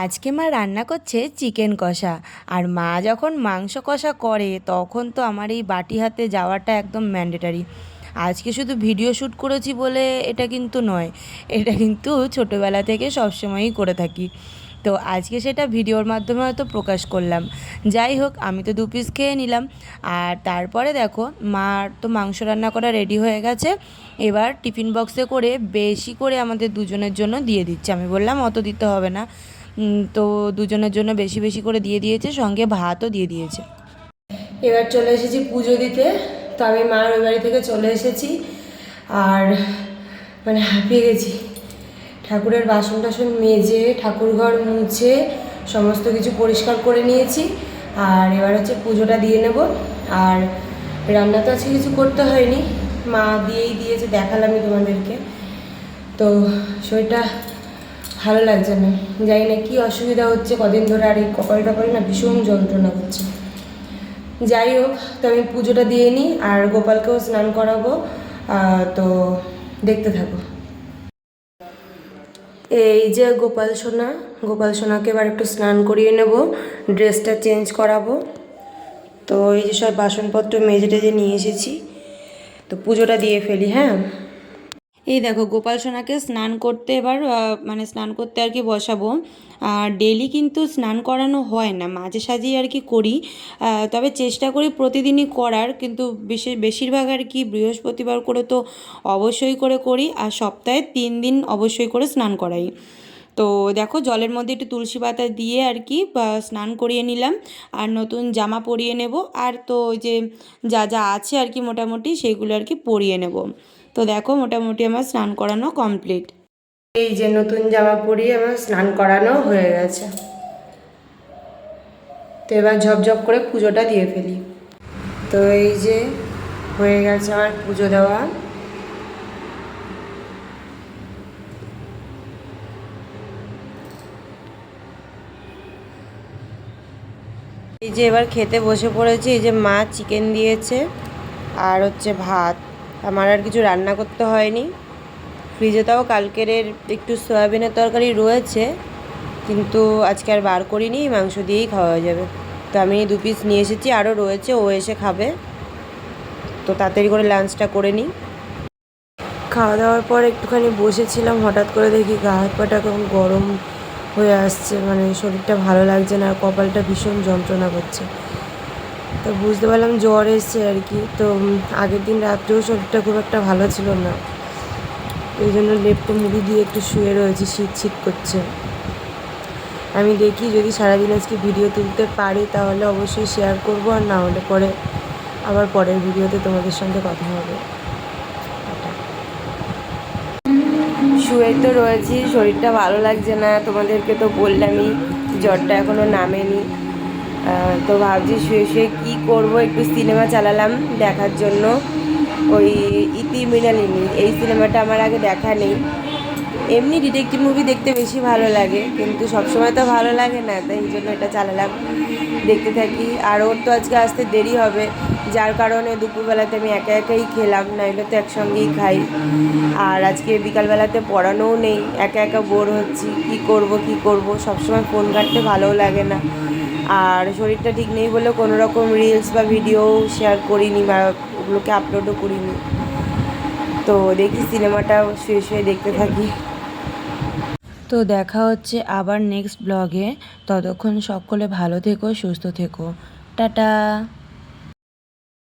আজকে মা রান্না করছে চিকেন কষা। আর মা যখন মাংস কষা করে, তখন তো আমার এই বাটি হাতে যাওয়াটা একদম ম্যান্ডেটারি আজকে শুধু ভিডিও শ্যুট করেছি বলে এটা কিন্তু নয়, এটা কিন্তু ছোটোবেলা থেকে সবসময়ই করে থাকি। তো আজকে সেটা ভিডিওর মাধ্যমে হয়তো প্রকাশ করলাম। যাই হোক, আমি তো দু পিস খেয়ে নিলাম। আর তারপরে দেখো মার তো মাংস রান্না করা রেডি হয়ে গেছে। এবার টিফিন বক্সে করে বেশি করে আমাদের দুজনের জন্য দিয়ে দিচ্ছে। আমি বললাম, অত দিতে হবে না। তো দুজনের জন্য বেশি বেশি করে দিয়ে দিয়েছে, সঙ্গে ভাতও দিয়ে দিয়েছে। এবার চলে এসেছি পুজো দিতে, তো আমি মার ওই বাড়ি থেকে চলে এসেছি, আর মানে হাঁপিয়ে গেছি। ঠাকুরের বাসন টাসন মেজে, ঠাকুর ঘর মুছে, সমস্ত কিছু পরিষ্কার করে নিয়েছি, আর এবার হচ্ছে পুজোটা দিয়ে নেব। আর রান্না তো আজকে কিছু করতে হয়নি, মা দিয়েই দিয়েছে, দেখালামই তোমাদেরকে। তো শরীরটা ভালো লাগছে না। জানি না কী অসুবিধা হচ্ছে, কদিন ধরে আর এই কপাল টপাল না ভীষণ যন্ত্রণা করছে। যাই হোক, তো আমি পুজোটা দিয়ে নিই আর গোপালকেও স্নান করাবো তো দেখতে থাকো। এই যে গোপাল সোনা, গোপাল সোনাকে এবার একটু স্নান করিয়ে নেব, ড্রেসটা চেঞ্জ করাবো। তো এই যে সব বাসনপত্র মেজে টেজে নিয়ে এসেছি, তো পুজোটা দিয়ে ফেলি হ্যাঁ? এই দেখো, গোপাল সোনাকে স্নান করতে এবার মানে স্নান করতে আর কি বসাবো। আর ডেলি কিন্তু স্নান করানো হয় না, মাঝে সাঝেই আর কি করি। তবে চেষ্টা করি প্রতিদিনই করার, কিন্তু বেশি, বেশিরভাগ আর কি বৃহস্পতিবার করে তো অবশ্যই করে করি, আর সপ্তাহে তিন দিন অবশ্যই করে স্নান করাই। তো দেখো, জলের মধ্যে একটু তুলসী পাতা দিয়ে আর কি স্নান করিয়ে নিলাম, আর নতুন জামা পরিয়ে নেব, আর তো যে যা যা আছে আর কি মোটামুটি, সেগুলো আর কি পরিয়ে নেব। তো দেখো মোটামুটি আমার স্নান করানো কমপ্লিট এই যে নতুন জামা পরিয়ে আমার স্নান করানো হয়ে গেছে। তো এবার ঝপঝপ করে পুজোটা দিয়ে ফেলি। তো এই যে হয়ে গেছে আমার পুজো দেওয়া। এই যে এবার খেতে বসে পড়েছি, এই যে মা চিকেন দিয়েছে, আর হচ্ছে ভাত। আমার আর কিছু রান্না করতে হয়নি। ফ্রিজে তাও কালকের একটু সয়াবিনের তরকারি রয়েছে, কিন্তু আজকে আর বার করিনি, মাংস দিয়েই খাওয়া যাবে। তো আমি দু পিস নিয়ে এসেছি আরও রয়েছে, ও এসে খাবে। তো তাড়াতাড়ি করে লাঞ্চটা করে নিই। খাওয়া দাওয়ার পর একটুখানি বসেছিলাম, হঠাৎ করে দেখি গা হাত পাটা কেমন গরম হয়ে আসছে মানে শরীরটা ভালো লাগছে না আর কপালটা ভীষণ যন্ত্রণা করছে। তো বুঝতে পারলাম জ্বর এসছে আর কি। তো আগের দিন রাত্রেও শরীরটা খুব একটা ভালো ছিল না। এই জন্য লেপটে মুড়ি দিয়ে একটু শুয়ে রয়েছি, শীত শীত করছে। আমি দেখি যদি সারাদিন আজকে ভিডিও তুলতে পারি তাহলে অবশ্যই শেয়ার করব আর না হলে পরে, আবার পরের ভিডিওতে তোমাদের সঙ্গে কথা হবে। শুয়ে তো রয়েছি, শরীরটা ভালো লাগছে না। তোমাদেরকে তো বললামই, জ্বরটা এখনও নামেনি। তো ভাবছি শুয়ে শুয়ে কী করব, একটু সিনেমা চালালাম দেখার জন্য। ওই ইতি মৃণালিনী, এই সিনেমাটা আমার আগে দেখা নেই। এমনি ডিটেকটিভ মুভি দেখতে বেশি ভালো লাগে, কিন্তু সবসময় তো ভালো লাগে না, তাই এই জন্য এটা চালালাম। দেখতে থাকি, আর ওর তো আজকে আসতে দেরি হবে, যার কারণে দুপুরবেলাতে আমি একা একাই খেলাম, নাইলে তো একসঙ্গেই খাই। আর আজকে বিকালবেলাতে পড়ানোও নেই, একা একা বোর হচ্ছি, কি করব কি করব, সবসময় ফোন ঘাটতে ভালোও লাগে না। আর শরীরটা ঠিক নেই বলে কোনো রকম রিলস বা ভিডিও শেয়ার করিনি বা ওগুলোকে আপলোডও করিনি। তো দেখি সিনেমাটা শুয়ে শুয়ে দেখতে থাকি। তো দেখা হচ্ছে আবার নেক্সট ব্লগে ততক্ষণ সকলে ভালো থেকো, সুস্থ থেকো। টাটা!